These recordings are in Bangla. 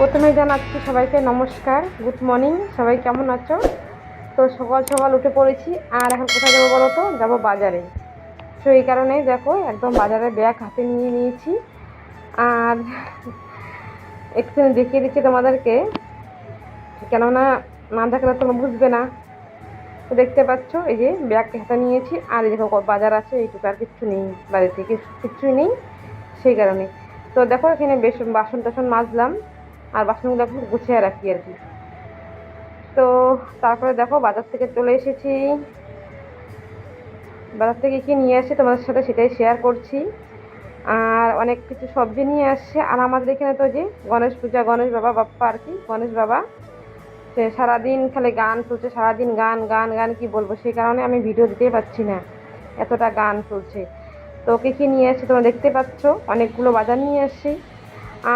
প্রথমে জানাচ্ছি সবাইকে নমস্কার গুড মর্নিং সবাই কেমন আছো? তো সকাল সকাল উঠে পড়েছি, আর এখন কোথায় যাব বলো তো? যাব বাজারে। তো এই কারণেই দেখো, একদম বাজারে ব্যাগ হাতে নিয়ে নিয়েছি, আর একটুখানি দেখিয়ে দিচ্ছি তোমাদেরকে। কেননা না দেখলে তোমরা বুঝবে না। তো দেখতে পাচ্ছ, এই যে ব্যাগ হাতে নিয়েছি, আর এই দেখো বাজার আছে, এইটুকু আর কিচ্ছু নেই বাড়িতে কিচ্ছুই নেই, সেই কারণে। তো দেখো এখানে বেশ বাসন টাসন মাজলাম। আর বাসনগুলো এখন গুছিয়ে রাখি আর কি। তো তারপরে দেখো বাজার থেকে চলে এসেছি। বাজার থেকে কি নিয়ে আসে তোমাদের সাথে সেটাই শেয়ার করছি। আর অনেক কিছু সবজি নিয়ে আসছে। আর আমাদের এখানে তো যে গণেশ পূজা, গণেশ বাবা, বাপ্পা আর কি, গণেশ বাবা। সে সারাদিন খালি গান চলছে, সারাদিন গান গান গান কি বলব? সেই কারণে আমি ভিডিও দিতেই পারছি না, এতটা গান চলছে। তো কে কী নিয়ে আসছে তোমরা দেখতে পাচ্ছ? অনেকগুলো বাজার নিয়ে আসছি।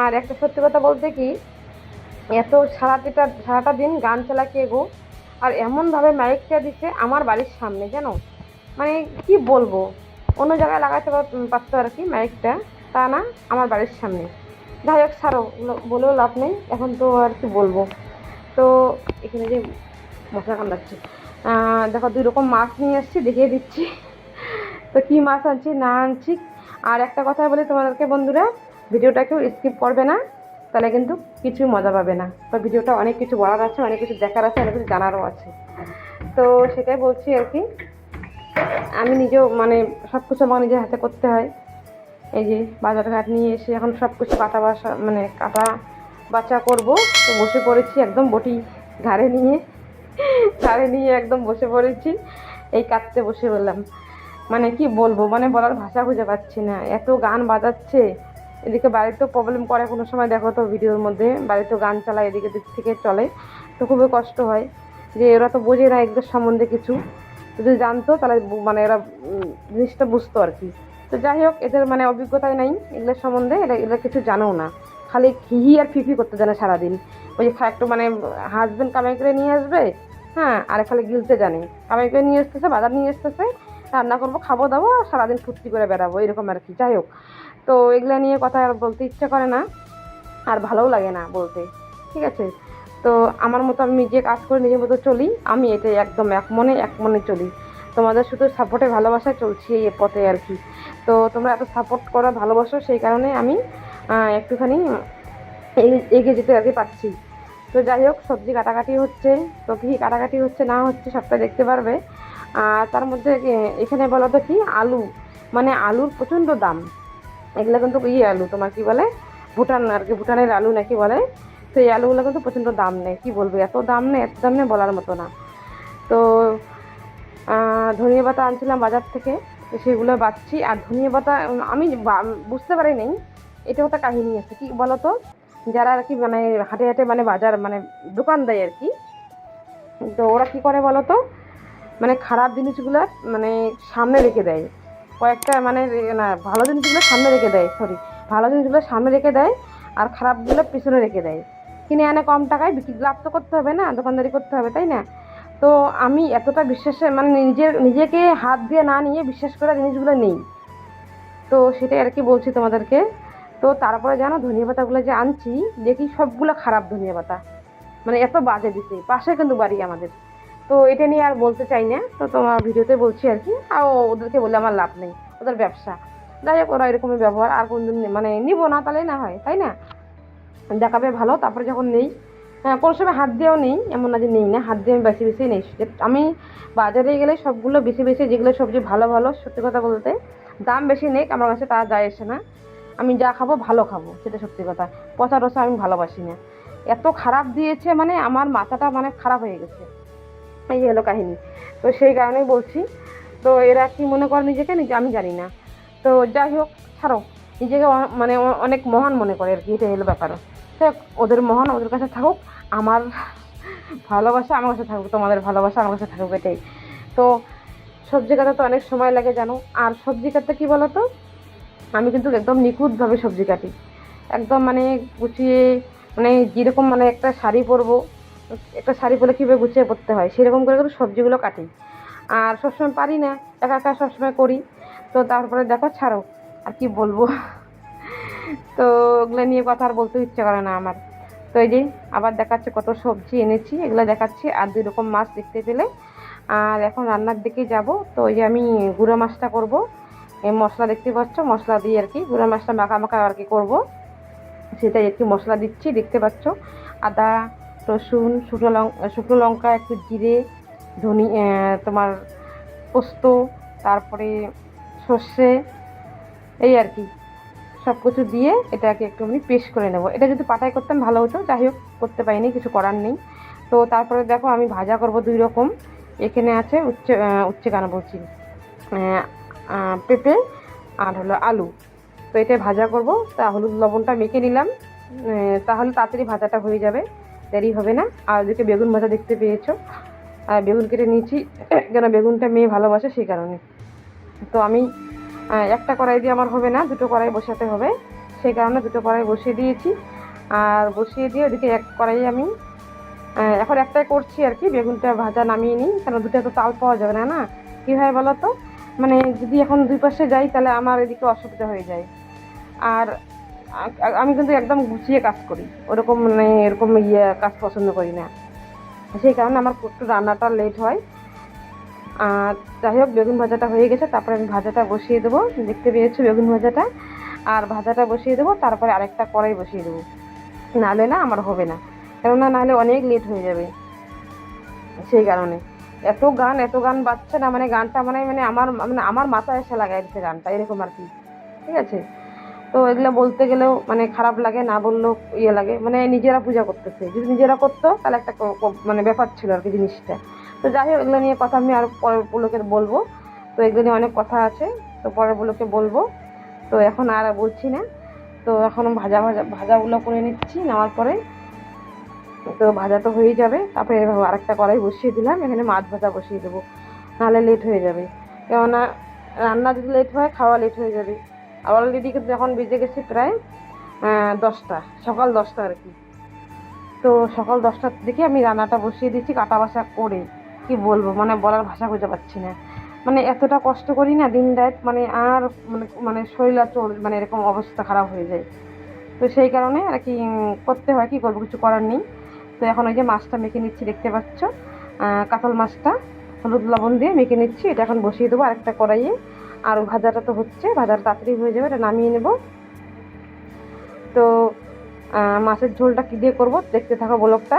আর একটা সত্যি কথা বলতে কি এত সারাটা সারাটা দিন গান চালাকে গো। আর এমনভাবে মাইকটা দিচ্ছে আমার বাড়ির সামনে জানো? মানে কি বলব? অন্য জায়গায় লাগাতে পার- পারতো আর কি মাইকটা তা না আমার বাড়ির সামনে। যাই হোক সারো বলেও লাভ নেই। এখন তো আর কি বলব? তো এখানে যে মশলা আহ, দেখো দুই রকম মাছ নিয়ে আসছি দেখিয়ে দিচ্ছি। তো কী মাছ আনছি না আনছি। আর একটা কথা বলি তোমাদেরকে বন্ধুরা ভিডিওটা কেউ স্কিপ করবে না। তাহলে কিন্তু কিছুই মজা পাবে না। তো ভিডিওটা অনেক কিছু বলার আছে, অনেক কিছু দেখার আছে, অনেক কিছু জানারও আছে। তো সেটাই বলছি আর কি। আমি নিজেও মানে সব কিছু আমার নিজের হাতে করতে হয়। এই যে বাজার ঘাট নিয়ে এসে এখন সব কিছু কাটা বাসা মানে কাটা বাচা করব। তো বসে পড়েছি একদম বটি ঘাড়ে নিয়ে ঘাড়ে নিয়ে একদম বসে পড়েছি। এই কাটতে বসে বললাম। মানে কি বলব? মানে বলার ভাষা খুঁজে পাচ্ছি না। এত গান বাজাচ্ছে। এদিকে বাড়িতেও প্রবলেম করে কোনো সময়, দেখো তো ভিডিওর মধ্যে বাড়িতেও গান চালায় এদিকে দিক থেকে চলে। তো খুবই কষ্ট হয় যে ওরা তো বোঝে না এগুলোর সম্বন্ধে কিছু। যদি জানতো তাহলে মানে এরা জিনিসটা বুঝতো আর কি। তো যাই হোক, এদের মানে অভিজ্ঞতাই নাই এগুলোর সম্বন্ধে, এরা এরা কিছু জানেও না। খালি হিহি আর ফিফি করতে জানে সারাদিন। ওই যে একটু মানে হাজবেন্ড কামাই করে নিয়ে আসবে হ্যাঁ আর খালি গিলতে জানে। কামাই করে নিয়ে আসতেছে, বাজার নিয়ে আসতেছে, রান্না করব, খাব, দাবো, সারাদিন ফুর্তি করে বেড়াবো, এরকম আর কি। যাই হোক তো এগুলো নিয়ে কথা আর বলতে ইচ্ছে করে না, আর ভালোও লাগে না বলতে, ঠিক আছে? তো আমার মতো আমি নিজে কাজ করে নিজের মতো চলি, আমি এটাই একদম এক মনে এক মনে চলি। তোমাদের শুধু সাপোর্টে ভালোবাসায় চলছি এই পথে আর কি। তো তোমরা এত সাপোর্ট করা ভালোবাসো, সেই কারণে আমি একটুখানি এগিয়ে- যেতে আর কি পারছি। তো যাই হোক, সবজি কাটাকাটি হচ্ছে, তো কী কাটাকাটি হচ্ছে না হচ্ছে সবটা দেখতে পারবে। আর তার মধ্যে এখানে বলো তো কি, আলু মানে আলুর প্রচণ্ড দাম। এগুলো কিন্তু ইয়ে আলু, তোমার কি বলে? ভুটান আর কি, ভুটানের আলু নাকি বলে? তো এই আলুগুলো কিন্তু প্রচণ্ড দাম নেই কি বলব? এত দাম নেই এত দাম নেই বলার মতো না। তো ধনিয়া পাতা আনছিলাম বাজার থেকে, তো সেগুলো বাচ্ছি আর ধনিয়া পাতা, আমি বুঝতে পারি নাই এটা একটা কাহিনী আছে, কি বলো তো যারা আর কি মানে হাটে হাটে মানে বাজার মানে দোকান দেয় আর কি, তো ওরা কি করে বলো তো মানে খারাপ জিনিসগুলো মানে সামনে রেখে দেয়। কয়েকটা মানে না, ভালো জিনিসগুলো সামনে রেখে দেয় সরি ভালো জিনিসগুলো সামনে রেখে দেয় আর খারাপগুলো পিছনে রেখে দেয়। কিনে আনে কম টাকায় বিক্রি লাভ তো করতে হবে না, দোকানদারি করতে হবে, তাই না? তো আমি এতটা বিশ্বাসে মানে নিজের নিজেকে হাত দিয়ে না নিয়ে বিশ্বাস করা জিনিসগুলো নেই। তো সেটাই আর কি বলছি তোমাদেরকে। তো তারপরে জানো, ধনিয়া পাতাগুলো যে আনছি, দেখি সবগুলো খারাপ ধনিয়া পাতা। মানে এত বাজে দিতে পাশে কিন্তু বাড়ি আমাদের। তো এটা নিয়ে আর বলতে চাই না। তো তোমার ভিডিওতে বলছি আর কি, আর ওদেরকে বলে আমার লাভ নেই, ওদের ব্যবসা। যাই হোক, ওরা এরকমই ব্যবহার, আর কোনদিন মানে নিবো না তাহলে না হয়, তাই না? দেখাবে ভালো, তারপরে যখন নেই হ্যাঁ কোনো সময় হাত দিয়েও নেই, এমন না যে নেই না, হাত দিয়ে আমি বেশি বেশি নেই। আমি বাজারে গেলে সবগুলো বেশি বেশি যেগুলো সবজি ভালো ভালো, সত্যি কথা বলতে, দাম বেশি নেই, আমার কাছে তা যায় এসে না। আমি যা খাব ভালো খাব, সেটা সত্যি কথা। পচা রসা আমি ভালোবাসি না। এত খারাপ দিয়েছে মানে আমার মাথাটা মানে খারাপ হয়ে গেছে। এই হলো কাহিনী। তো সেই কারণেই বলছি, তো এরা কি মনে করে নিজেকে নিজে আমি জানি না। তো যাই হোক, ছাড়ো। নিজেকে মানে অনেক মহান মনে করে আর কি, এটা হলো ব্যাপার। তো ওদের মহান ওদের কাছে থাকুক, আমার ভালোবাসা আমার কাছে থাকুক, তোমাদের ভালোবাসা আমার কাছে থাকুক, এটাই। তো সবজি কাটা তো অনেক সময় লাগে, জানো। আর সবজি কাটতে কী বলো তো? আমি কিন্তু একদম নিখুঁতভাবে সবজি কাটি। একদম মানে গুছিয়ে মানে যেরকম মানে একটা শাড়ি পরবো একটা শাড়ি পরে কীভাবে গুছিয়ে পড়তে হয়? সেরকম করে কিন্তু সবজিগুলো কাটি। আর সবসময় পারি না, একা একা সবসময় করি। তো তারপরে দেখো, ছাড়ো, আর কি বলব? তো ওগুলো নিয়ে কথা আর বলতে ইচ্ছে করে না আমার। তো এই যে, আবার দেখাচ্ছে কত সবজি এনেছি, এগুলো দেখাচ্ছি, আর দুই রকম মাছ দেখতে পেলে। আর এখন রান্নার দিকে যাব। তো এই যে আমি গুঁড়ো মাছটা করব। এই মশলা দেখতে পাচ্ছ? মশলা দিয়ে আর কি, গুঁড়ো মাছটা মাখা মাখা আর কি করব। সেটাই একটু মশলা দিচ্ছি, দেখতে পাচ্ছ? আদা রসুন, শুকনো লঙ্কা শুকনো লঙ্কা, একটু জিরে, ধনি তোমার পোস্ত, তারপরে সর্ষে, এই আর কি। সব কিছু দিয়ে এটাকে একটু আমি পেস্ট করে নেব। এটা যদি পাটায় করতাম ভালো হতো, যাই হোক, করতে পারিনি, কিছু করার নেই। তো তারপরে দেখো, আমি ভাজা করব দুই রকম। এখানে আছে উচ্ছে উচ্ছে কেন বলছি পেঁপে আর হলো আলু। তো এটা ভাজা করব। তা হলুদ লবণটা মেখে নিলাম। তাহলে তাড়াতাড়ি ভাজাটা হয়ে যাবে। দেরি হবে না। আর ওদিকে বেগুন ভাজা দেখতে পেয়েছ। আর বেগুন কেটে নিয়েছি। কেন বেগুনটা মেয়ে ভালোবাসে সেই কারণে। তো আমি একটা কড়াই দিয়ে আমার হবে না, দুটো কড়াই বসাতে হবে। সেই কারণে দুটো কড়াই বসিয়ে দিয়েছি। আর বসিয়ে দিয়ে ওদিকে এক কড়াই আমি এখন একটাই করছি আর কি, বেগুনটা ভাজা নামিয়ে নিই। কেন দুটো তো তাল পাওয়া যাবে না না? কী হয় বলো তো? মানে যদি এখন দুই পাশে যাই, তাহলে আমার এদিকে অসুবিধা হয়ে যায়। আর আমি কিন্তু একদম গুছিয়ে কাজ করি। ওরকম মানে এরকম ইয়ে কাজ পছন্দ করি না। সেই কারণে আমার একটু রান্নাটা লেট হয়। আর যাই হোক, বেগুন ভাজাটা হয়ে গেছে। তারপরে আমি ভাজাটা বসিয়ে দেবো। দেখতে পেয়েছ বেগুন ভাজাটা? আর ভাজাটা বসিয়ে দেবো। তারপরে আরেকটা কড়াই বসিয়ে দেবো। নাহলে না আমার হবে না। কেননা নাহলে অনেক লেট হয়ে যাবে। সেই কারণে। এত গান এত গান বাজছে না। মানে গানটা মানে মানে আমার মানে আমার মাথায় এসে লাগাই দিচ্ছে গানটা। এরকম আর কি। ঠিক আছে? তো এগুলো বলতে গেলেও মানে খারাপ লাগে, না বললেও ইয়ে লাগে। মানে নিজেরা পূজা করতেছে। যদি নিজেরা করতো, তাহলে একটা মানে ব্যাপার ছিল আর কি জিনিসটা। তো যাই হোক, এগুলো নিয়ে কথা আমি আর পরের পুলোকে বলব। তো এগুলো নিয়ে অনেক কথা আছে, তো পরের পুলোকে বলব। তো এখন আর বলছি না। তো এখন ভাজা ভাজা, ভাজাগুলো করে নিচ্ছি, নেওয়ার পরে। তো ভাজা তো হয়ে যাবে। তারপরে এভাবে আরেকটা কড়াই বসিয়ে দিলাম। এখানে মাছ ভাজা বসিয়ে দেবো। নাহলে লেট হয়ে যাবে। কেননা রান্না যদি লেট হয়, খাওয়া লেট হয়ে যাবে। অলরেডি কিন্তু এখন বেজে গেছে প্রায় দশটা, সকাল দশটা আর কি। তো সকাল দশটার দিকে আমি রান্নাটা বসিয়ে দিচ্ছি কাটা বাসা করে, কি বলব মানে বলার ভাষা খুঁজে পাচ্ছি না। মানে এতটা কষ্ট করি না দিন রাত মানে আর মানে মানে শরীর চল মানে এরকম অবস্থা খারাপ হয়ে যায়। তো সেই কারণে আর কি করতে হয়, কি করব, কিছু করার নেই। তো এখন ওই যে মাছটা মেখে নিচ্ছি, দেখতে পাচ্ছ? কাতল মাছটা, হলুদ লবণ দিয়ে মেখে নিচ্ছি, এটা এখন বসিয়ে দেবো আরেকটা কড়াইয়ে। আর ভাজাটা তো হচ্ছে ভাজাটা তাড়াতাড়ি হয়ে যাবে, এটা নামিয়ে নেব। তো মাছের ঝোলটা কী দিয়ে করব দেখতে থাকো ব্লগটা।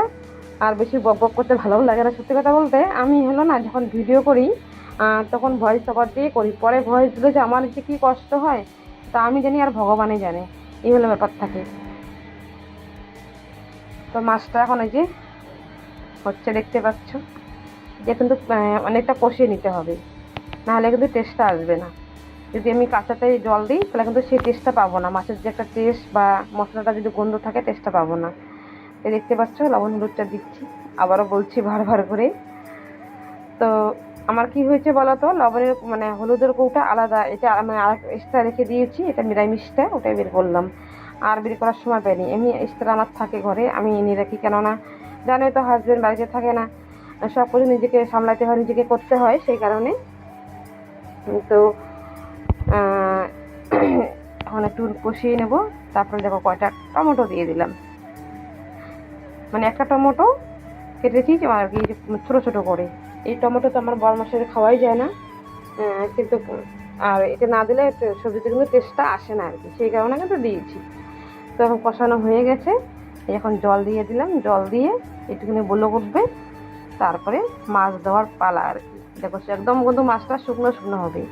আর বেশি বক বক করতে ভালোও লাগে না সত্যি কথা বলতে। আমি হলো না, যখন ভিডিও করি তখন ভয়েস ওভার দিয়ে করি। পরে ভয়েস দিলে যে আমার যে কী কষ্ট হয়, তা আমি জানি আর ভগবানই জানে। এই হলো ব্যাপার থাকে। তো মাছটা এখন এই যে হচ্ছে দেখতে পাচ্ছ। যে কিন্তু অনেকটা কষিয়ে নিতে হবে। নাহলে কিন্তু টেস্টটা আসবে না। যদি আমি কাঁচাতেই জল দিই, তাহলে কিন্তু সেই টেস্টটা পাবো না। মাছের যে একটা টেস্ট বা মশলাটা যদি গন্ধ থাকে টেস্টটা পাবো না। এই দেখতে পাচ্ছ, লবণ হলুদটা দিচ্ছি। আবারও বলছি বারবার করে। তো আমার কি হয়েছে বলো তো লবণের মানে হলুদের কৌটা আলাদা। এটা মানে আর এক্সট্রা রেখে দিয়েছি, এটা নিরামিষটা, ওটাই বের করলাম। আর বের করার সময় পাইনি। এমনি এক্সট্রা আমার থাকে ঘরে, আমি এনে রাখি কেননা জানোই তো হাজবেন্ড বাড়িতে থাকে না। সব কিছু নিজেকে সামলাতে হয়, নিজেকে করতে হয়, সেই কারণে তো এখন একটু কষিয়ে নেব, তারপরে দেখো কয়টা টমেটো দিয়ে দিলাম। মানে একটা টমেটো কেটেছি আর কি ছোটো ছোটো করে। এই টমেটো তো আমার বড় মাসের খাওয়াই যায় না কিন্তু, আর এটা না দিলে সবজিতে কিন্তু টেস্টটা আসে না আর কি, সেই কারণে কিন্তু দিয়েছি। তো এখন কষানো হয়ে গেছে এখন জল দিয়ে দিলাম, জল দিয়ে একটুখানি বলো উঠবে, তারপরে মাছ দেওয়ার পালা আর কি। দেখো একদম কিন্তু মাছটা শুকনো শুকনো হবে।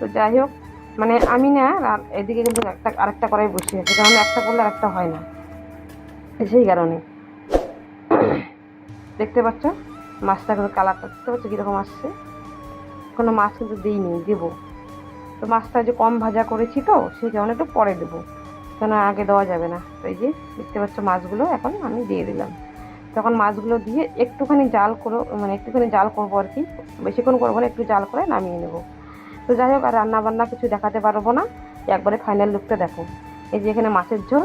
তো যাই হোক মানে আমি না রা- এদিকে কিন্তু একটা, আরেকটা কড়াই বসে আছি, কারণ একটা করলে আরেকটা হয় না। সেই কারণে। দেখতে পাচ্ছ, মাছটা কিন্তু কালারটা দেখতে পাচ্ছ কীরকম আসছে? কোনো মাছ কিন্তু দিইনি, দেবো। তো মাছটা যে কম ভাজা করেছি তো, সেই কারণে একটু পরে দেবো। কেন আগে দেওয়া যাবে না। তো এই যে, দেখতে পাচ্ছ মাছগুলো, এখন আমি দিয়ে দিলাম। তখন মাছগুলো দিয়ে একটুখানি জাল করো মানে একটুখানি জাল করব আর কি। বেশিক্ষণ করব না, একটু জাল করে নামিয়ে নেব। তো যাই হোক, আর রান্না বান্না কিছু দেখাতে পারব না। একবারে ফাইনাল লুকটা দেখো। এই যে এখানে মাছের ঝোল,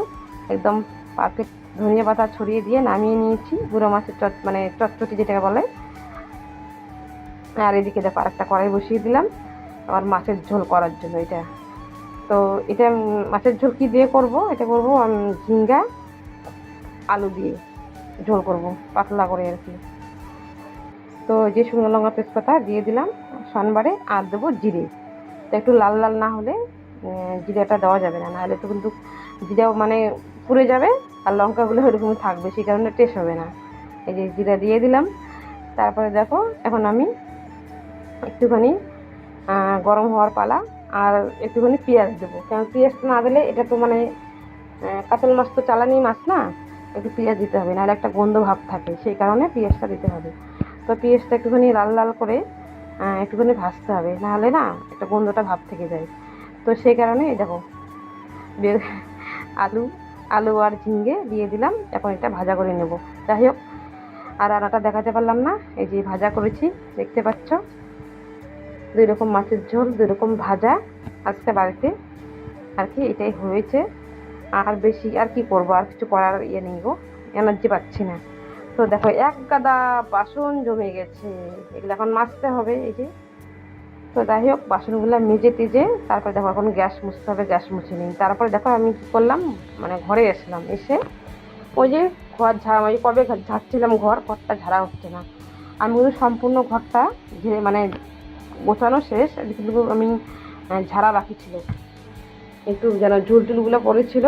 একদম পারফেক্ট ধনিয়া পাতা ছড়িয়ে দিয়ে নামিয়ে নিয়েছি। গুঁড়ো মাছের চট মানে চটচটি যেটাকে বলে। আর এদিকে দেখো আরেকটা কড়াই বসিয়ে দিলাম। আবার মাছের ঝোল করার জন্য এটা। তো এটা মাছের ঝোল কি দিয়ে করব? এটা করব ঝিঙ্গা, আলু দিয়ে। ঝোল করব, পাতলা করে আর কি। তো যে শুকনো লঙ্কা তেজপাতা দিয়ে দিলাম সোনবারে আর দেবো জিরে। তো একটু লাল লাল না হলে জিরাটা দেওয়া যাবে না, নাহলে তো কিন্তু জিরাও মানে পুড়ে যাবে, আর লঙ্কাগুলো ওরকম থাকবে, সেই কারণে টেস্ট হবে না। এই যে জিরা দিয়ে দিলাম। তারপরে দেখো, এখন আমি একটুখানি গরম হওয়ার পালা, আর একটুখানি পেঁয়াজ দেবো। কারণ পেঁয়াজটা না দিলে এটা তো মানে কাতল মাছ তো চালানি মাছ না একটু পেঁয়াজ দিতে হবে, নাহলে একটা গন্ধ ভাব থাকে, সেই কারণে পেঁয়াজটা দিতে হবে। তো পেঁয়াজটা একটুখানি লাল লাল করে একটুখানি ভাজতে হবে, নাহলে না একটা গন্ধটা ভাব থেকে যায়। তো সেই কারণে দেখো আলু আলু আর ঝিঙ্গে দিয়ে দিলাম, এখন এটা ভাজা করে নেব। যাই হোক, আর রান্নাটা দেখাতে পারলাম না, এই যে ভাজা করেছি, দেখতে পাচ্ছ? দুই রকম মাছের ঝোল, দুই রকম ভাজা আজকে বাড়িতে। আর কি, এটাই হয়েছে। আর বেশি আর কি করব? আর কিছু করার ইয়ে নেই গো এনার্জি পাচ্ছি না। তো দেখো, এক গাদা বাসন জমে গেছে। এগুলো এখন মাজতে হবে, এই যে। তো যাই হোক, বাসনগুলো মেজে টেজে তারপরে দেখো, এখন গ্যাস মুছতে হবে, গ্যাস মুছে নিই। তারপরে দেখো, আমি কী করলাম? মানে ঘরে এসলাম এসে ওই যে ঘর ঝাড়া ওই কবে ঘর ঝাড়ছিলাম ঘর, ঘরটা ঝাড়া হচ্ছে না। আমি কিন্তু সম্পূর্ণ ঘরটা যে মানে গোছানো শেষ কিন্তু আমি ঝাড়া বাকি ছিল। একটু যেন ঝুল টুলগুলো পড়েছিল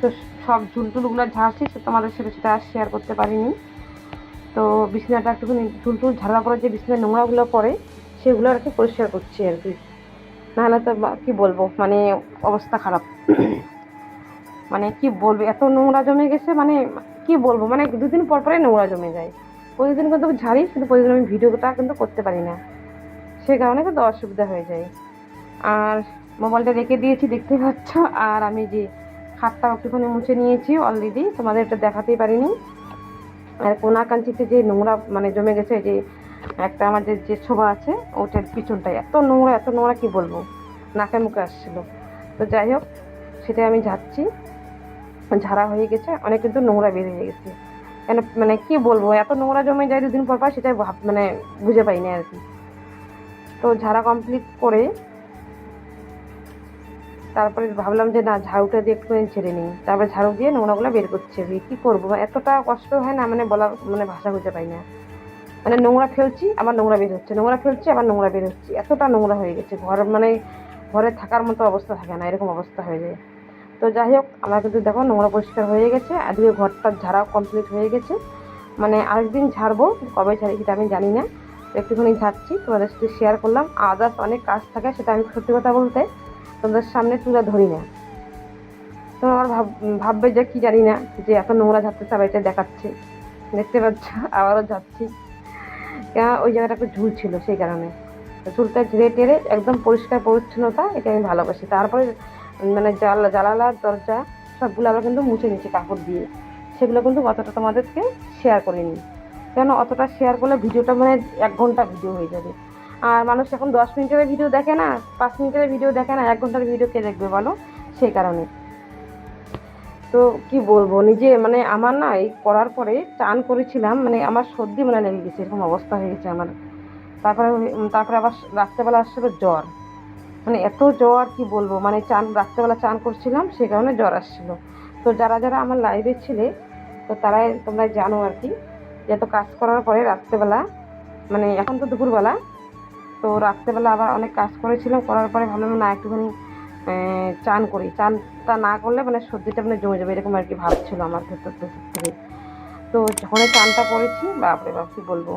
তো সব ঝুল টুলগুলো ঝাড়ছি সে তোমাদের সাথে সেটা শেয়ার করতে পারিনি। তো বিছানাটা একটুখানি ঝুল টুল ঝাড়া পরে যে বিছানার নোংরাগুলো পড়ে সেগুলো আর কি পরিষ্কার করছি আর কি। নাহলে তো কি বলব মানে অবস্থা খারাপ। মানে কি বলব এত নোংরা জমে গেছে মানে কি বলব মানে দুদিন পর পরে নোংরা জমে যায়। প্রতিদিন কিন্তু ঝাড়ি কিন্তু প্রতিদিন আমি ভিডিওটা কিন্তু করতে পারি না। সে কারণে কিন্তু অসুবিধা হয়ে যায়। আর মোবাইলটা রেখে দিয়েছি, দেখতে পাচ্ছ? আর আমি যে খাটটা একটুখানি মুছে নিয়েছি অলরেডি তোমাদের এটা দেখাতেই পারিনি। আর কোনা কাঞ্চিতে যে নোংরা মানে জমে গেছে, যে একটা আমাদের যে শোভা আছে, ওটার পিছনটায় এত নোংরা এত নোংরা, কি বলব? নাকে মুখে আসছিল। তো যাই হোক, সেটাই আমি ঝাড়ছি। ঝাড়া হয়ে গেছে, অনেক কিন্তু নোংরা বের হয়ে গেছে। কেন মানে কি বলব, এত নোংরা জমে যায় দুদিন পর পর, সেটাই মানে বুঝে পাইনি আর কি। তো ঝাড়া কমপ্লিট করে তারপরে ভাবলাম যে না, ঝাড়ুটা দিয়ে একটু ছেড়ে নিই। তারপরে ঝাড়ু দিয়ে নোংরাগুলো বের করছে। কী করব? এতটা কষ্ট হয় না মানে বলার মানে ভাষা খুঁজে পাই না। মানে নোংরা ফেলছি, আবার নোংরা বের হচ্ছে। নোংরা ফেলছি, আবার নোংরা বের হচ্ছে। এতটা নোংরা হয়ে গেছে। ঘর মানে ঘরে থাকার মতো অবস্থা থাকে না, এরকম অবস্থা হয়ে যায়। তো যাই হোক, আমার কিন্তু দেখো নোংরা পরিষ্কার হয়ে গেছে। আজকে ঘরটা ঝাড়াও কমপ্লিট হয়ে গেছে। মানে আরেকদিন ঝাড়বো, কবে ছাড়ি সেটা আমি জানি না। একটুখানি ঝাড়ছি, তোমাদের সাথে শেয়ার করলাম। আদার্স অনেক কাজ থাকে, সেটা আমি সত্যি কথা বলতে তোমাদের সামনে তুলে ধরি না। তোমরা আমার ভাব, ভাববে যে কি জানি না, যে এত নোংরা ঝাড়তে সবাইটা দেখাচ্ছে। দেখতে পাচ্ছ, আবারও যাচ্ছি কেন ওই জায়গাটা একটু ঝুল ছিল সেই কারণে। তো ঝুলটা ঝেড়ে টেরে একদম পরিষ্কার পরিচ্ছন্নতা এটা আমি ভালোবাসি। তারপরে মানে জাল জানালা দরজা, সবগুলো আমরা কিন্তু মুছে নিচ্ছি কাপড় দিয়ে। সেগুলো কিন্তু অতটা তোমাদেরকে শেয়ার করিনি। কেন অতটা শেয়ার করলে ভিডিওটা মানে এক ঘণ্টা ভিডিও হয়ে যাবে। আর মানুষ এখন দশ মিনিটের ভিডিও দেখে না, পাঁচ মিনিটের ভিডিও দেখে না, এক ঘণ্টার ভিডিও কে দেখবে বলো? সেই কারণে। তো কি বলব, নিজে মানে আমার না এই করার পরে চান করেছিলাম মানে আমার সর্দি মানে লেগে গেছে, এরকম অবস্থা হয়ে গেছে আমার। তারপরে তারপরে আবার রাত্রেবেলা আসছিল জ্বর। মানে এত জ্বর, কি বলব মানে চান, রাত্রেবেলা চান করছিলাম, সে কারণে জ্বর আসছিল। তো যারা যারা আমার লাইভে ছিলে, তো তারাই তোমরা জানো আর কি এত কাজ করার পরে রাত্রেবেলা মানে এখন তো দুপুরবেলা তো রাত্রেবেলা আবার অনেক কাজ করেছিলাম, করার পরে ভাবলাম না, একটুখানি চান করি। চানটা না করলে মানে সর্দিটা মানে জমে যাবে, এরকম আর কি ভাবছিল আমার ভেতর থেকে। তো যখনই চানটা করেছি, বাপরে বাপ, কী বলব,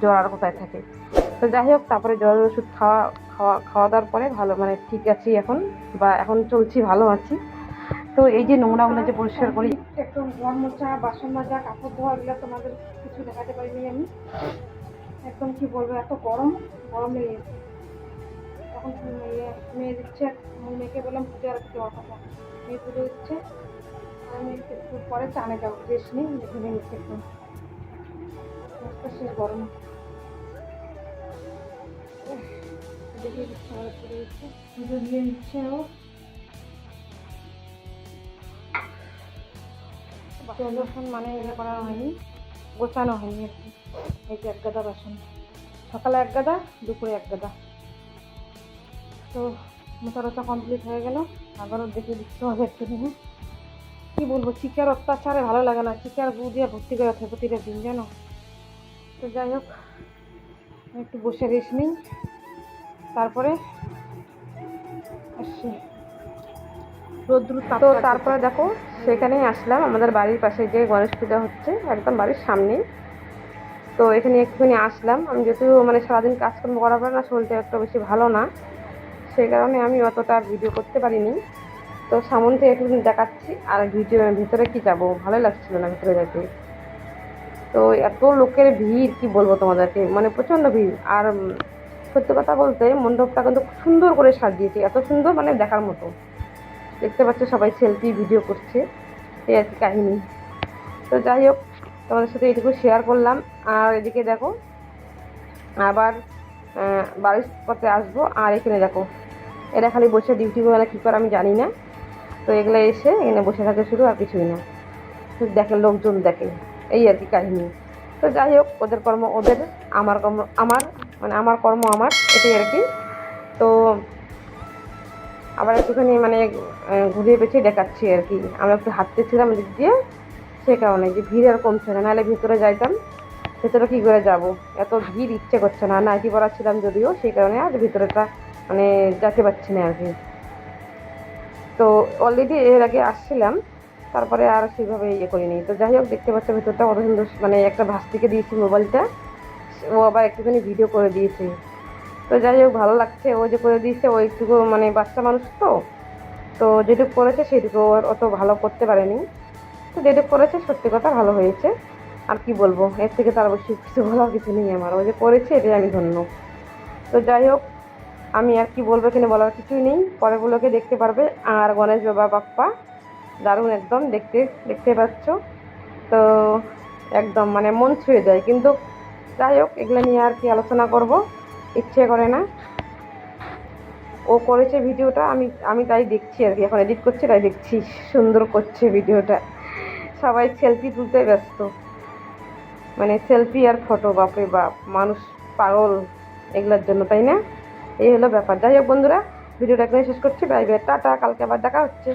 জ্বর আর কোথায় থাকে। তো যাই হোক, তারপরে জ্বরের ওষুধ খাওয়া খাওয়া খাওয়া দাওয়ার পরে ভালো মানে ঠিক আছি এখন, বা এখন চলছি, ভালো আছি। তো এই যে নোংরা নোংরাগুলো যে পরিষ্কার করি একদম ঘর মোছা বাসন মাজা, কাপড় ধোয়া, এগুলো তোমাদের কিছু দেখাতে পারিনি আমি। একদম কি বলব, এত গরম গরম লেগে গেছে। এখন মেয়ে দিচ্ছে মেয়েকে বললাম, পুজো আর দেওয়ার কথা মেয়ে পুজো দিচ্ছে একটু পরে চানে যাব ড্রেস নিই ঘুরে নিচ্ছে একটু শেষ, গরম। পুজো দিয়ে ও। মানে ইয়ে করা হয়নি, গোছানো হয়নি আর কি। এই যে এক গাদা বাসন। সকালে এক গাদা দুপুরে এক গাদা। তো মোটা রোচা কমপ্লিট হয়ে গেল। আবারও দেখে দিতে হবে একটু দিনে কি বলব চিকার অত্যাচারে ভালো লাগে না। চিকার গু দিয়ে ভর্তি করে থাকে প্রতিটা দিন জানো? তো যাই হোক একটু বসে রেস্ট নিই। তারপরে আসছি। রোদ্রু তো তারপরে দেখো সেখানেই আসলাম। আমাদের বাড়ির পাশে যে গণেশ পূজা হচ্ছে একদম বাড়ির সামনেই। তো এখানে একটুখানি আসলাম। আমি যেহেতু মানে সারাদিন কাজকর্ম করার পরে না শরীরটা একটু বেশি ভালো না সেই কারণে আমি অতটা ভিডিও করতে পারিনি। তো সামন থেকে একটু দেখাচ্ছি আর ভিডিও ভিতরে কি যাব ভালো লাগছিল না ভিতরে যেতে তো এত লোকের ভিড়, কি বলব তোমাদেরকে? মানে প্রচণ্ড ভিড়। আর সত্যি কথা বলতে মণ্ডপটা কিন্তু সুন্দর করে সাজিয়েছে, এত সুন্দর মানে দেখার মতো। দেখতে পাচ্ছ সবাই সেলফি ভিডিও করছে। এই আর কি কাহিনি। তো যাই হোক তোমাদের সাথে এইটুকু শেয়ার করলাম। আর এদিকে দেখো, আবার বাড়ির পথে আসব। আর এখানে দেখো, এরা খালি বসে ডিউটি করে কী করে আমি জানি না। তো এগুলো এসে এখানে বসে থাকে শুধু আর কিছুই না। শুধু দেখে লোকজন দেখে। এই আর কি কাহিনী। তো যাই হোক, ওদের কর্ম ওদের, আমার কর্ম আমার মানে আমার কর্ম আমার, এটাই আর কি। তো আবার একটুখানি মানে ঘুরিয়ে পেছিয়ে দেখাচ্ছি আর কি। আমরা একটু হাঁটতেছিলাম দিক দিয়ে। সে কারণে যে ভিড় আর কমছে না। নাহলে ভিতরে যাইতাম, ভেতরে কী করে যাব? এত ভিড় ইচ্ছে করছে না। নাইটি পরা ছিলাম যদিও, সেই কারণে আর ভিতরেটা মানে যেতে পারছি না আর কি। তো অলরেডি এর আগে আসছিলাম, তারপরে আর সেভাবে ইয়ে করিনি। তো যাই হোক, দেখতে পাচ্ছ ভেতরটা কত সুন্দর মানে একটা ভাস্তিকে দিয়েছি মোবাইলটা। ও আবার একটুখানি ভিডিও করে দিয়েছে। তো যাই হোক, ভালো লাগছে। ও যে করে দিয়েছে, ও একটুকু মানে বাচ্চা মানুষ তো। তো যেটুকু করেছে, সেটুকু অত ভালো করতে পারেনি। তো যেটুকু করেছে, সত্যি কথা ভালো হয়েছে। আর কি বলব, এর থেকে তার বেশি কিছু বলার কিছু নেই আমার। ও যে করেছে, এটাই আমি ধন্য। তো যাই হোক, আমি আর কি বলব এখানে বলার কিছুই নেই। পরেরগুলোকে দেখতে পারবে আর গণেশ বাবা বাপ্পা। দারুণ একদম দেখতে দেখতে পাচ্ছ। তো একদম মানে মন ছুঁয়ে যায়। কিন্তু যাই হোক, এগুলো নিয়ে আর কি আলোচনা করব। ইচ্ছে করে না। ও করেছে ভিডিওটা, আমি আমি তাই দেখছি আর কি। এখন এডিট করছে, তাই দেখছি। সুন্দর করছে ভিডিওটা। সবাই সেলফি তুলতে ব্যস্ত। মানে সেলফি আর ফটো বাপরে বাপ, মানুষ পাগল এগুলোর জন্য, তাই না? এই হলো ব্যাপার। যাই হোক বন্ধুরা, ভিডিওটা এখানে শেষ করছি। বাই বাই, টাটা, কালকে আবার দেখা হচ্ছে।